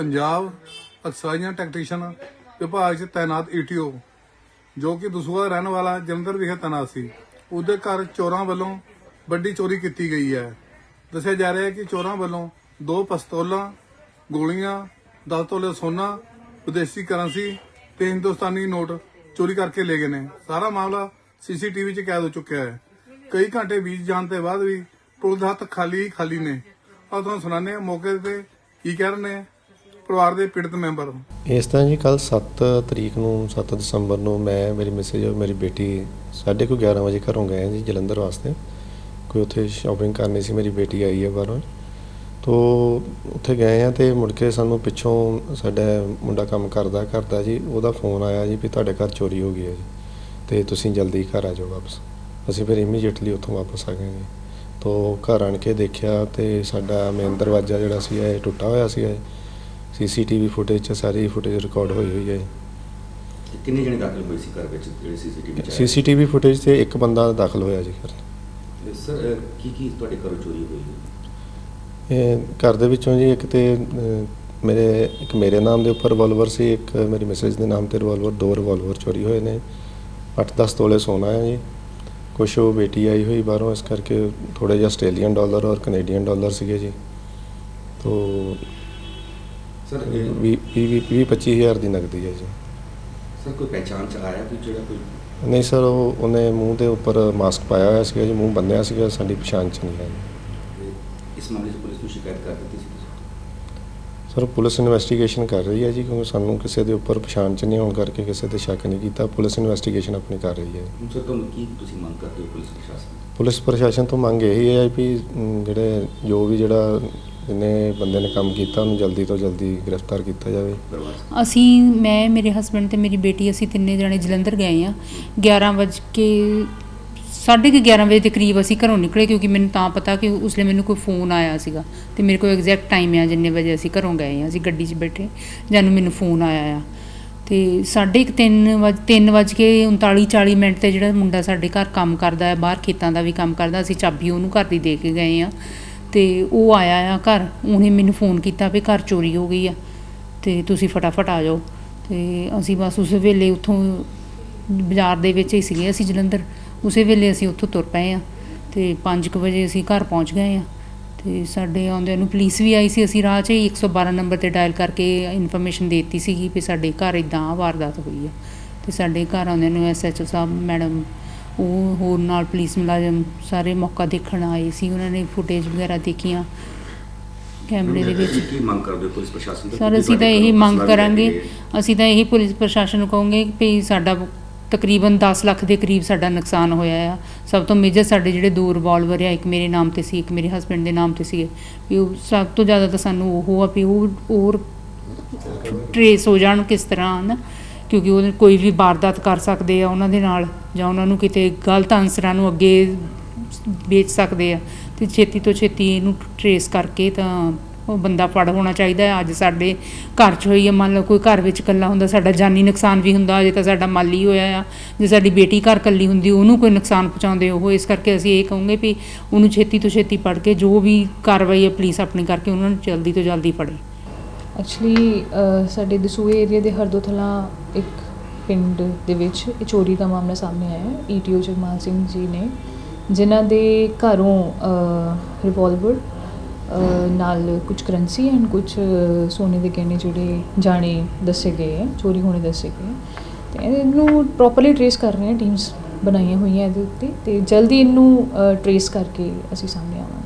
ਪੰਜਾਬ ਅਕਸਾਈਆਂ ਟੈਕਟੀਸ਼ੀਅਨ ਵਿਭਾਗ 'ਚ ਤਾਇਨਾਤ ਈਟੀਓ ਜੋ ਕਿ ਦਸੂਹਾ ਰਹਿਣ ਵਾਲਾ ਜਲੰਧਰ ਵਿਖੇ ਤੈਨਾਤ ਸੀ। ਉਹਦੇ ਘਰ ਚੋਰਾਂ ਵੱਲੋਂ ਵੱਡੀ ਚੋਰੀ ਕੀਤੀ ਗਈ ਹੈ। ਦੱਸਿਆ ਜਾ ਰਿਹਾ ਹੈ ਕਿ ਚੋਰਾਂ ਵੱਲੋਂ ਦੋ ਪਿਸਤੌਲਾਂ, ਗੋਲੀਆਂ 10 ਤੋਲੇ ਸੋਨਾ, ਵਿਦੇਸ਼ੀ ਕਰੰਸੀ ਤੇ ਹਿੰਦੁਸਤਾਨੀ ਨੋਟ ਚੋਰੀ ਕਰਕੇ ਲੈ ਗਏ ਨੇ। ਸਾਰਾ ਮਾਮਲਾ ਸੀਸੀਟੀਵੀ 'ਚ ਕੈਦ ਹੋ ਚੁੱਕਿਆ ਹੈ। ਕਈ ਘੰਟੇ ਬੀਤ ਜਾਣ ਤੇ ਬਾਅਦ ਵੀ ਪੁਲਿਸ ਹੱਥ ਖਾਲੀ ਹੀ ਖਾਲੀ ਨੇ। ਆ ਤੁਹਾਨੂੰ ਸੁਣਾਉਂਦੇ ਹਾਂ। ਮੌਕੇ ਤੇ ਕੀ ਕਹਿ ਰਹੇ ਨੇ? ਪਰਿਵਾਰ ਦੇ ਪੀੜਤ ਮੈਂਬਰ ਇਸ ਤਰ੍ਹਾਂ ਜੀ ਕੱਲ 7 ਤਰੀਕ ਨੂੰ 7 ਦਸੰਬਰ ਨੂੰ ਮੈਂ, ਮੇਰੀ ਮਿਸੇਜ ਔਰ ਮੇਰੀ ਬੇਟੀ ਸਾਢੇ ਕੁ 11 ਵਜੇ ਘਰੋਂ ਗਏ ਜੀ ਜਲੰਧਰ ਵਾਸਤੇ। ਕੋਈ ਉੱਥੇ ਸ਼ਾਪਿੰਗ ਕਰਨੀ ਸੀ, ਮੇਰੀ ਬੇਟੀ ਆਈ ਹੈ ਬਾਹਰੋਂ। ਤੋ ਉੱਥੇ ਗਏ ਆ ਤੇ ਮੁੜ ਕੇ ਸਾਨੂੰ ਪਿੱਛੋਂ ਸਾਡਾ ਮੁੰਡਾ ਕੰਮ ਕਰਦਾ ਕਰਦਾ ਜੀ, ਉਹਦਾ ਫੋਨ ਆਇਆ ਜੀ ਵੀ ਤੁਹਾਡੇ ਘਰ ਚੋਰੀ ਹੋ ਗਈ ਹੈ ਜੀ। ਤੇ ਤੁਸੀਂ ਜਲਦੀ ਘਰ ਆ ਜਾਓ ਵਾਪਸ। ਅਸੀਂ ਫਿਰ ਇਮੀਡੀਏਟਲੀ ਉੱਥੋਂ ਵਾਪਸ ਆ ਗਏ ਜੀ। ਤੋ ਘਰ ਆਣ ਕੇ ਦੇਖਿਆ ਤੇ ਸਾਡਾ ਮੇਨ ਦਰਵਾਜ਼ਾ ਜਿਹੜਾ ਸੀ ਇਹ ਟੁੱਟਾ ਹੋਇਆ ਸੀ ਸੀਸੀਟੀਵੀ ਫੁਟੇਜ 'ਚ ਸਾਰੀ ਫੁਟੇਜ ਰਿਕਾਰਡ ਹੋਈ ਹੋਈ ਹੈ ਤੇ ਕਿੰਨੇ ਜਣੇ ਦਾਖਲ ਹੋਏ ਸੀ ਘਰ ਵਿੱਚ ਜਿਹੜੇ ਸੀਸੀਟੀਵੀ ਚ? ਸੀਸੀਟੀਵੀ ਫੁਟੇਜ ਤੇ ਇੱਕ ਬੰਦਾ ਦਾਖਲ ਹੋਇਆ ਜੀ ਘਰ। ਸਰ ਕੀ ਕੀ ਤੁਹਾਡੇ ਘਰੋਂ ਚੋਰੀ ਹੋਈ ਹੈ? ਇਹ ਘਰ ਦੇ ਵਿੱਚੋਂ ਜੀ ਇੱਕ ਤੇ ਅਹ, ਮੇਰੇ ਇੱਕ ਮੇਰੇ ਨਾਮ ਦੇ ਉੱਪਰ ਰਿਵਾਲਵਰ ਸੀ ਇੱਕ ਮੇਰੀ ਮਿਸਿਸ ਦੇ ਨਾਮ ਤੇ ਰਿਵਾਲਵਰ ਦੋ ਰਿਵਾਲਵਰ ਚੋਰੀ ਹੋਏ ਨੇ। 8-10 ਤੋਲੇ ਸੋਨਾ ਹੈ ਜੀ। ਕੁਛ ਉਹ ਬੇਟੀ ਆਈ ਹੋਈ ਬਾਹਰੋਂ ਇਸ ਕਰਕੇ ਥੋੜੇ ਜਿਹਾ ਆਸਟ੍ਰੇਲੀਅਨ ਡਾਲਰ ਔਰ ਕੈਨੇਡੀਅਨ ਡਾਲਰ ਸੀਗੇ ਜੀ। ਤੋ ਸਰ ਇਹ 20 25000 ਦੀ ਨਕਦੀ ਹੈ ਜੀ ਸਰ ਕੋਈ ਪਹਿਚਾਣ ਚ ਆਇਆ ਜਿਹੜਾ ਕੋਈ ਨਹੀਂ ਸਰ ਉਹ ਉਹਨੇ ਮੂੰਹ ਦੇ ਉੱਪਰ ਮਾਸਕ ਪਾਇਆ ਹੋਇਆ ਸੀਗਾ ਜੀ ਮੂੰਹ ਬੰਨਿਆ ਸੀਗਾ ਸਾਡੀ ਪਛਾਣ ਚ ਨਹੀਂ ਤੇ ਇਸ ਮਾਮਲੇ 'ਚ ਪੁਲਿਸ ਨੂੰ ਸ਼ਿਕਾਇਤ ਕਰ ਦਿੱਤੀ ਸੀ ਤੁਸੀਂ? ਸਰ ਪੁਲਿਸ ਇਨਵੈਸਟੀਗੇਸ਼ਨ ਕਰ ਰਹੀ ਹੈ ਜੀ ਕਿਉਂਕਿ ਸਾਨੂੰ ਕਿਸੇ ਦੇ ਉੱਪਰ ਪਛਾਣ ਚ ਨਹੀਂ ਹੋਣ ਕਰਕੇ ਕਿਸੇ ਤੇ ਸ਼ੱਕ ਨਹੀਂ ਕੀਤਾ ਪੁਲਿਸ ਇਨਵੈਸਟੀਗੇਸ਼ਨ ਆਪਣੀ ਕਰ ਰਹੀ ਹੈ ਹੁਣ ਸਰ ਤੁਹਾਨੂੰ ਕੀ ਤੁਸੀਂ ਮੰਗ ਕਰਦੇ ਹੋ ਪੁਲਿਸ ਪ੍ਰਸ਼ਾਸਨ? ਪੁਲਿਸ ਪ੍ਰਸ਼ਾਸਨ ਤੋਂ ਮੰਗ ਇਹੀ ਹੈ ਵੀ ਅਮ, ਜਿਹੜੇ ਜੋ ਵੀ ਜਿਹੜਾ ਜਿਹਨੇ ਬੰਦੇ ਨੇ ਕੰਮ ਕੀਤਾ, ਉਹਨੂੰ ਜਲਦੀ ਤੋਂ ਜਲਦੀ ਗ੍ਰਿਫਤਾਰ ਕੀਤਾ ਜਾਵੇ? ਅਸੀਂ, ਮੈਂ, ਮੇਰੇ ਹਸਬੰਡ ਤੇ ਮੇਰੀ ਬੇਟੀ, ਅਸੀਂ ਤਿੰਨੇ ਜਣੇ ਜਲੰਧਰ ਗਏ ਆ 11 ਵਜੇ ਕੇ, ਸਾਢੇ ਕੁ 11 ਵਜੇ ਦੇ ਕਰੀਬ ਅਸੀਂ ਘਰੋਂ ਨਿਕਲੇ, ਕਿਉਂਕਿ ਮੈਨੂੰ ਤਾਂ ਪਤਾ ਕਿ ਉਸ ਵੇਲੇ ਮੈਨੂੰ ਕੋਈ ਫੋਨ ਆਇਆ ਸੀਗਾ। ਤੇ ਮੇਰੇ ਕੋਲ ਐਗਜ਼ੈਕਟ ਟਾਈਮ ਆ, ਜਿੰਨੇ ਵਜੇ ਅਸੀਂ ਘਰੋਂ ਗਏ ਆ ਅਸੀਂ ਗੱਡੀ 'ਚ ਬੈਠੇ, ਜਾਨੂੰ ਮੈਨੂੰ ਫੋਨ ਆਇਆ ਆ। ਤੇ ਸਾਢੇ ਕੁ ਤਿੰਨ ਵਜ, ਤਿੰਨ ਵੱਜ ਕੇ 39 40 ਮਿੰਟ ਤੇ ਜਿਹੜਾ ਮੁੰਡਾ ਸਾਡੇ ਘਰ ਕੰਮ ਕਰਦਾ ਹੈ, ਬਾਹਰ ਖੇਤਾਂ ਦਾ ਵੀ ਕੰਮ ਕਰਦਾ, ਅਸੀਂ ਚਾਬੀ ਉਹਨੂੰ ਘਰ ਦੀ ਦੇ ਕੇ ਗਏ ਆ ਤੇ ਉਹ ਆਇਆ ਆ ਘਰ, ਉਹਨੇ ਮੈਨੂੰ ਫੋਨ ਕੀਤਾ ਵੀ ਘਰ ਚੋਰੀ ਹੋ ਗਈ ਆ, ਤੇ ਤੁਸੀਂ ਫਟਾਫਟ ਆ ਜਾਓ। ਤੇ ਅਸੀਂ ਬਸ ਉਸ ਵੇਲੇ ਉੱਥੋਂ ਬਾਜ਼ਾਰ ਦੇ ਵਿੱਚ ਹੀ ਸੀਗੇ ਅਸੀਂ ਜਲੰਧਰ, ਉਸੇ ਵੇਲੇ ਅਸੀਂ ਉੱਥੋਂ ਤੁਰ ਪਏ ਆ ਤੇ 5:00 ਵਜੇ ਅਸੀਂ ਘਰ ਪਹੁੰਚ ਗਏ ਆ। ਤੇ ਸਾਡੇ ਆਉਂਦਿਆਂ ਨੂੰ ਪੁਲਿਸ ਵੀ ਆਈ ਸੀ, ਅਸੀਂ ਰਾਹ 'ਚ ਹੀ 112 ਨੰਬਰ ਤੇ ਡਾਇਲ ਕਰਕੇ ਇਨਫੋਰਮੇਸ਼ਨ ਦੇ ਦਿੱਤੀ ਸੀਗੀ ਵੀ ਸਾਡੇ ਘਰ ਇਦਾਂ ਵਾਰਦਾਤ ਹੋਈ ਆ। ਤੇ ਸਾਡੇ ਘਰ ਆਉਂਦਿਆਂ ਨੂੰ ਐਸਐਚਓ ਸਾਹਿਬ, ਮੈਡਮ ਉਹ ਹੋਰ ਨਾਲ ਪੁਲਿਸ ਮੁਲਾਜ਼ਮ ਸਾਰੇ ਮੌਕਾ ਦੇਖਣ ਆਏ ਸੀ ਉਹਨਾਂ ਨੇ ਫੁਟੇਜ ਵਗੈਰਾ ਦੇਖੀਆਂ ਕੈਮਰੇ ਦੇ ਵਿੱਚ। ਕੀ ਮੰਗ ਕਰਦੇ ਹੋ ਪੁਲਿਸ ਪ੍ਰਸ਼ਾਸਨ ਤੋਂ? ਸਰ ਅਸੀਂ ਤਾਂ ਇਹੀ ਮੰਗ ਕਰਾਂਗੇ ਕੇ। ਅਸੀਂ ਤਾਂ ਇਹੀ ਪੁਲਿਸ ਪ੍ਰਸ਼ਾਸਨ ਨੂੰ ਕਹਾਂਗੇ ਵੀ ਸਾਡਾ ਤਕਰੀਬਨ 10 ਲੱਖ ਦੇ ਕਰੀਬ ਸਾਡਾ ਨੁਕਸਾਨ ਹੋਇਆ ਆ। ਸਭ ਤੋਂ ਮੇਜਰ ਸਾਡੇ ਜਿਹੜੇ ਦੋ ਰਿਵਾਲਵਰ ਆ ਇੱਕ ਮੇਰੇ ਨਾਮ ਤੇ ਸੀ ਇੱਕ ਮੇਰੇ ਹਸਬੰਡ ਦੇ ਨਾਮ ਤੇ ਸੀਗੇ ਵੀ ਉਹ ਸਭ ਤੋਂ ਜ਼ਿਆਦਾ ਤਾਂ ਸਾਨੂੰ ਉਹ ਆ ਵੀ ਉਹ ਹੋਰ ਟਰੇਸ ਹੋ ਜਾਣ ਕਿਸ ਤਰ੍ਹਾਂ ਹਨ? ਕਿਉਂਕਿ ਉਹ ਕੋਈ ਵੀ ਵਾਰਦਾਤ ਕਰ ਸਕਦੇ ਆ ਉਹਨਾਂ ਦੇ ਨਾਲ ਜਾਂ ਉਹਨਾਂ ਨੂੰ ਕਿਤੇ ਗਲਤ ਅਨਸਰਾਂ ਨੂੰ ਅੱਗੇ ਵੇਚ ਸਕਦੇ ਆ ਤੇ ਛੇਤੀ ਤੋਂ ਛੇਤੀ ਇਹਨੂੰ ਟਰੇਸ ਕਰਕੇ ਤਾਂ ਉਹ ਬੰਦਾ ਫੜ ਹੋਣਾ ਚਾਹੀਦਾ ਹੈ। ਅੱਜ ਸਾਡੇ ਘਰ 'ਚ ਹੋਈ ਹੈ ਮੰਨ ਲਓ ਕੋਈ ਘਰ ਵਿੱਚ ਇਕੱਲਾ ਹੁੰਦਾ, ਸਾਡਾ ਜਾਨੀ ਨੁਕਸਾਨ ਵੀ ਹੁੰਦਾ, ਅਜੇ ਤਾਂ ਸਾਡਾ ਮਾਲੀ ਹੋਇਆ ਆ, ਜੇ ਸਾਡੀ ਬੇਟੀ ਘਰ ਇਕੱਲੀ ਹੁੰਦੀ, ਉਹਨੂੰ ਕੋਈ ਨੁਕਸਾਨ ਪਹੁੰਚਾਉਂਦੇ ਉਹ, ਇਸ ਕਰਕੇ ਅਸੀਂ ਇਹ ਕਹੂੰਗੇ ਵੀ ਉਹਨੂੰ ਛੇਤੀ ਤੋਂ ਛੇਤੀ ਫੜ ਕੇ ਜੋ ਵੀ ਕਾਰਵਾਈ ਹੈ ਪੁਲਿਸ ਆਪਣੀ ਕਰਕੇ ਉਹਨਾਂ ਨੂੰ ਜਲਦੀ ਤੋਂ ਜਲਦੀ ਫੜੇ। ਐਕਚੁਅਲੀ ਸਾਡੇ ਦਸੂਏ ਏਰੀਆ ਦੇ ਹਰਦੋਥਲਾ ਇੱਕ ਪਿੰਡ ਦੇ ਵਿੱਚ ਇਹ ਚੋਰੀ ਦਾ ਮਾਮਲਾ ਸਾਹਮਣੇ ਆਇਆ ਹੈ। ਈਟੀਓ ਜਗਮਾਲ ਸਿੰਘ ਜੀ ਨੇ, ਜਿਨ੍ਹਾਂ ਦੇ ਘਰੋਂ ਰਿਵਾਲਵਰ ਨਾਲ ਕੁਝ ਕਰੰਸੀ ਐਂਡ ਕੁਝ ਸੋਨੇ ਦੇ ਗਹਿਣੇ ਜਿਹੜੇ ਜਾਣੇ ਦੱਸੇ ਗਏ ਹੈ, ਚੋਰੀ ਹੋਣੇ ਦੱਸੇ ਗਏ ਤੇ ਇਹਨੂੰ ਪ੍ਰੋਪਰਲੀ ਟਰੇਸ ਕਰ ਰਹੇ ਹਾਂ ਟੀਮਸ ਬਣਾਈਆਂ ਹੋਈਆਂ ਇਹਦੇ ਉੱਤੇ ਤੇ ਜਲਦੀ ਇਹਨੂੰ ਟਰੇਸ ਕਰਕੇ ਅਸੀਂ ਸਾਹਮਣੇ